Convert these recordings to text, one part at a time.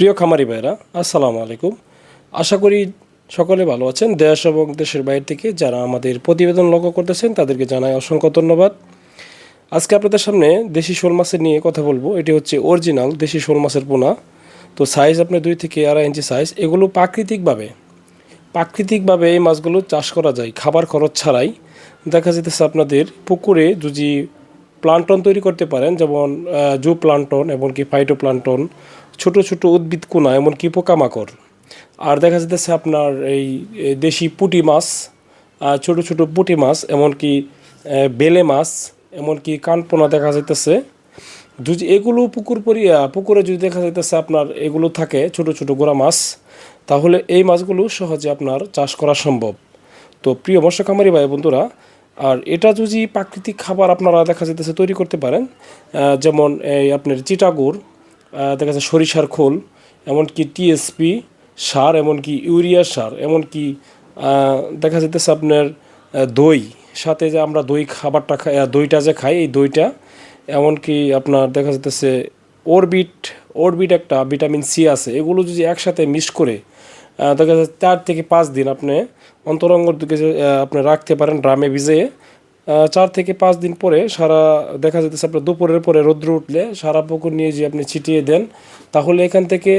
প্রিয় খামারি ভাইরা আসসালামু আলাইকুম। আশা করি সকলে ভালো আছেন। দেশ এবং দেশের বাইরে থেকে যারা আমাদের প্রতিবেদন লক্ষ্য করতেছেন, তাদেরকে জানাই অসংখ্য ধন্যবাদ। আজকে আপনাদের সামনে দেশি শোল মাছের নিয়ে কথা বলব। এটি হচ্ছে অরিজিনাল দেশি শোল মাছের পোনা। তো সাইজ আপনার দুই থেকে আড়াই ইঞ্চি সাইজ এগুলো প্রাকৃতিকভাবে প্রাকৃতিকভাবে এই মাছগুলো চাষ করা যায়। খাবার খরচ ছাড়াই। দেখা যেতেছে আপনাদের পুকুরে যদি প্লান্টন তৈরি করতে পারেন, যেমন জু প্লান্টন এমনকি ফাইটো প্লান্টন ছোট ছোট উদ্ভিদ কোনা এমনকি পোকামাকড়। আর দেখা যেতেছে আপনার এই দেশি পুঁটি মাছ ছোট ছোট পুঁটি মাছ এমনকি বেলে মাছ এমনকি কানপোনা দেখা যাইতেছে। যদি এগুলো পুকুর পরিয়া পুকুরে যদি দেখা যাইতেছে আপনার এগুলো থাকে, ছোট ছোট গোড়া মাছ, তাহলে এই মাছগুলো সহজে আপনার চাষ করা সম্ভব। তো প্রিয় মৎস্য খামারি ভাই বন্ধুরা আর এটা যদি প্রাকৃতিক খাবার আপনারা দেখা যেতেছে তৈরি করতে পারেন যেমন এই আপনার চিটাগুড় দেখা যাচ্ছে সরিষার খোল, এমনকি টিএসপি সার, এমনকি ইউরিয়া সার, এমনকি দেখা যেতেছে আপনার দই, সাথে যে আমরা দই খাবারটা খাই দইটা যে খাই, এই দইটা, এমনকি আপনার দেখা যেতেছে অরবিট অরবিট একটা ভিটামিন সি আছে, এগুলো যদি একসাথে মিক্স করে দেখা যাচ্ছে চার থেকে পাঁচ দিন আপনি অন্তরঙ্গর দিকে আপনি রাখতে পারেন ড্রামে ভিজিয়ে। চার থেকে পাঁচ দিন পরে সারা দেখা যেতেছে আপনার দুপুরের পরে রৌদ্র উঠলে সারা পুকুর নিয়ে যে আপনি ছিটিয়ে দেন। তাহলে এখান থেকে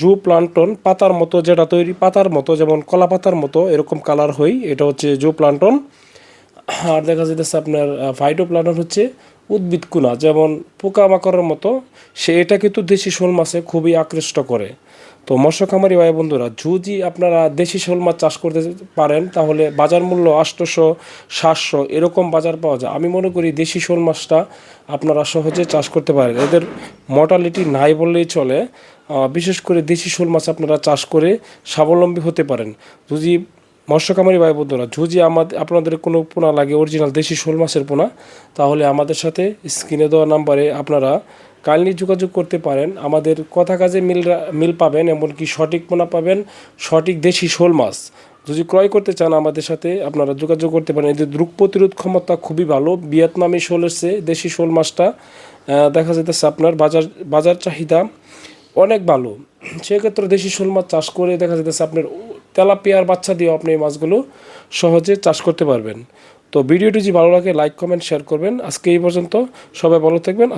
জু প্লান্টন পাতার মতো যেটা তৈরি, পাতার মতো যেমন কলা পাতার মতো এরকম কালার হয় এটা হচ্ছে জু প্লান্টন। আর দেখা যাইতেছে আপনার ফাইটো প্লান্টন হচ্ছে উদ্ভিদ কুনা, যেমন পোকামাকড়ের মতো। সে, এটা কিন্তু দেশি শোল মাছে খুবই আকৃষ্ট করে। তো মৎস্য খামারি ভাই বন্ধুরা, যদি আপনারা দেশি শোল মাছ চাষ করতে পারেন, তাহলে বাজার মূল্য আটশোশো সাতশো এরকম বাজার পাওয়া যায়। আমি মনে করি দেশি শোল মাছটা আপনারা সহজে চাষ করতে পারেন। এদের মর্টালিটি নাই বললেই চলে। বিশেষ করে দেশি শোল মাছ আপনারা চাষ করে স্বাবলম্বী হতে পারেন। যদি মৎস্য কামারি ভাই বন্ধুরা, যদি আমাদের আপনাদের কোনো পোনা লাগে অরিজিনাল দেশি শোল মাছের পোনা, তাহলে আমাদের সাথে স্ক্রিনে দেওয়া নাম্বারে আপনারা কাইন্ডলি যোগাযোগ করতে পারেন। আমাদের কথা কাজে মিল মিল পাবেন, এমনকি সঠিক পোনা পাবেন সঠিক দেশি শোল মাছ। যদি ক্রয় করতে চান আমাদের সাথে, আপনারা যোগাযোগ করতে পারেন। এদের রোগ প্রতিরোধ ক্ষমতা খুবই ভালো। ভিয়েতনামি শোলের চেয়ে দেশি শোল মাছটা। দেখা যেতেছে আপনার বাজার বাজার চাহিদা অনেক ভালো। সেক্ষেত্রে দেশি শোল মাছ চাষ করে দেখা যেতেছে আপনার তেলাপিয়ার বাচ্চা দিয়েও আপনি এই মাছগুলো সহজে চাষ করতে পারবেন। তো ভিডিওটি যদি ভালো লাগে, লাইক, কমেন্ট, শেয়ার করবেন। আজকে এই পর্যন্ত। সবাই ভালো থাকবেন।